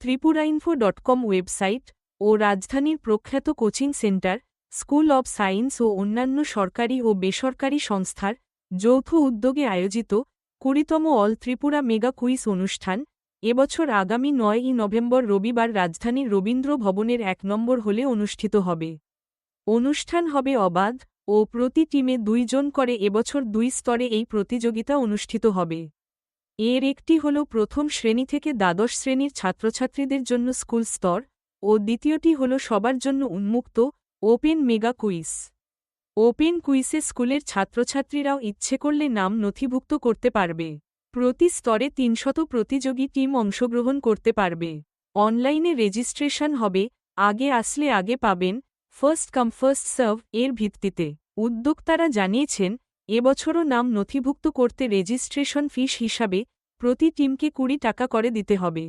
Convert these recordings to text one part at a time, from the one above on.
ত্রিপুরাইনফো dot com website ও রাজধানীর প্রখ্যাত coaching centre, school of science ও অন্যান্য সরকারি ও বেসরকারি সংস্থার যৌথ উদ্যোগে আয়োজিত কুড়িতম অল ত্রিপুরা মেগা কুইজ অনুষ্ঠান, এবছর আগামী নয়ই নভেম্বর রবিবার রাজধানীর রবীন্দ্র ভবনের এক নম্বর হলে অনুষ্ঠিত হবে। অনুষ্ঠান হবে অবাধ ও প্রতি টিমে দুইজন করে এবছর দুই স্তরে এই প্রতিযোগিতা অনুষ্ঠিত হবে। এর একটি হল প্রথম শ্রেণি থেকে দ্বাদশ শ্রেণির ছাত্রছাত্রীদের জন্য স্কুল স্তর ও দ্বিতীয়টি হল সবার জন্য উন্মুক্ত ওপেন মেগা কুইজ। ওপেন কুইসে স্কুলের ছাত্রছাত্রীরাও ইচ্ছে করলে নাম নথিভুক্ত করতে পারবে। প্রতি স্তরে তিনশত প্রতিযোগী টিম অংশগ্রহণ করতে পারবে। অনলাইনে রেজিস্ট্রেশন হবে, আগে আসলে আগে পাবেন, ফার্স্ট কাম ফার্স্ট সার্ভ এর ভিত্তিতে। উদ্যোক্তারা জানিয়েছেন এবছরও নাম নথিভুক্ত করতে রেজিস্ট্রেশন ফিস হিসাবে প্রতি টিমকে কুড়ি টাকা করে দিতে হবে।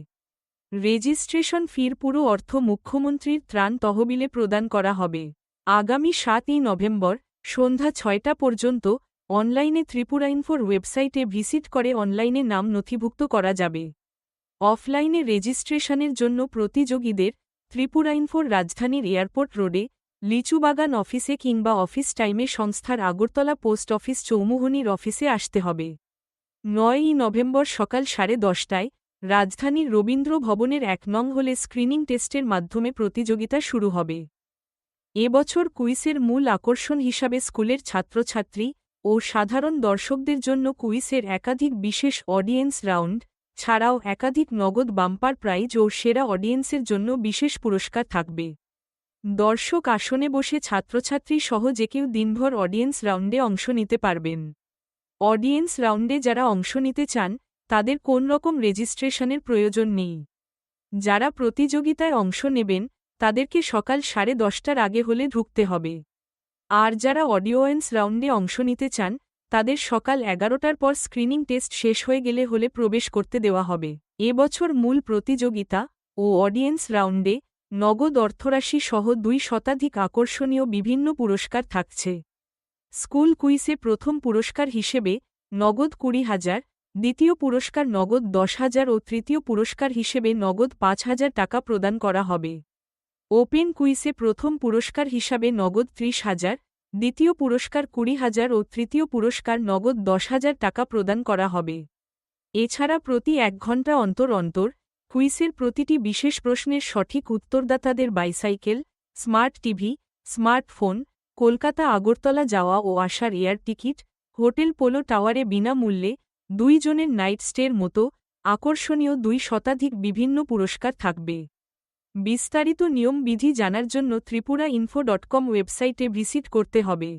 রেজিস্ট্রেশন ফির পুরো অর্থ মুখ্যমন্ত্রীর ত্রাণ তহবিলে প্রদান করা হবে। আগামী সাতই নভেম্বর সন্ধ্যা ছয়টা পর্যন্ত অনলাইনে ত্রিপুরাইনফোর ওয়েবসাইটে ভিজিট করে অনলাইনে নাম নথিভুক্ত করা যাবে। অফলাইনে রেজিস্ট্রেশনের জন্য প্রতিযোগীদের ত্রিপুরাইনফোর রাজধানীর এয়ারপোর্ট রোডে লিচুবাগান অফিসে কিংবা অফিস টাইমে সংস্থার আগরতলা পোস্ট অফিস চৌমুহনির অফিসে আসতে হবে। নয়ই নভেম্বর সকাল সাড়ে দশটায় রাজধানীর রবীন্দ্র ভবনের এক নং হলে স্ক্রিনিং টেস্টের মাধ্যমে প্রতিযোগিতা শুরু হবে। এবছর কুইসের মূল আকর্ষণ হিসাবে স্কুলের ছাত্রছাত্রী ও সাধারণ দর্শকদের জন্য কুইসের একাধিক বিশেষ অডিয়েন্স রাউন্ড, ছাড়াও একাধিক নগদ বাম্পার প্রাইজ ও সেরা অডিয়েন্সের জন্য বিশেষ পুরস্কার থাকবে। দর্শক আসনে বসে ছাত্রছাত্রী সহ যে কেউ দিনভর অডিয়েন্স রাউন্ডে অংশ নিতে পারবেন। অডিয়েন্স রাউন্ডে যারা অংশ নিতে চান, তাদের কোন রকম রেজিস্ট্রেশনের প্রয়োজন নেই। যারা প্রতিযোগিতায় অংশ নেবেন, তাদেরকে সকাল সাড়ে দশটার আগে হলে ঢুকতে হবে। আর যারা অডিওয়েন্স রাউন্ডে অংশ নিতে চান, তাদের সকাল এগারোটার পর স্ক্রিনিং টেস্ট শেষ হয়ে গেলে হলে প্রবেশ করতে দেওয়া হবে। এবছর মূল প্রতিযোগিতা ও অডিয়েন্স রাউন্ডে নগদ অর্থরাশি সহ দুই শতাধিক আকর্ষণীয় বিভিন্ন পুরস্কার থাকছে। স্কুল কুইসে প্রথম পুরস্কার হিসেবে নগদ কুড়ি হাজার, দ্বিতীয় পুরস্কার নগদ দশ হাজার ও তৃতীয় পুরস্কার হিসেবে নগদ পাঁচ হাজার টাকা প্রদান করা হবে। ওপেন কুইসে প্রথম পুরস্কার হিসাবে নগদ ত্রিশ হাজার, দ্বিতীয় পুরস্কার কুড়ি হাজার ও তৃতীয় পুরস্কার নগদ দশ হাজার টাকা প্রদান করা হবে। এছাড়া প্রতি এক ঘণ্টা অন্তর অন্তর কুইসের প্রতিটি বিশেষ প্রশ্নের সঠিক উত্তরদাতাদের bicycle, smart TV, smartphone, Kolkata Agartala যাওয়া ও আসার এয়ার টিকিট, হোটেল পোলো টাওয়ারে বিনামূল্যে দুইজনের নাইট স্টের মতো আকর্ষণীয় দুই শতাধিক বিভিন্ন পুরস্কার থাকবে। বিস্তারিত নিয়মবিধি জানার জন্য ত্রিপুরা ইনফো ডট কম ওয়েবসাইটে ভিজিট করতে হবে।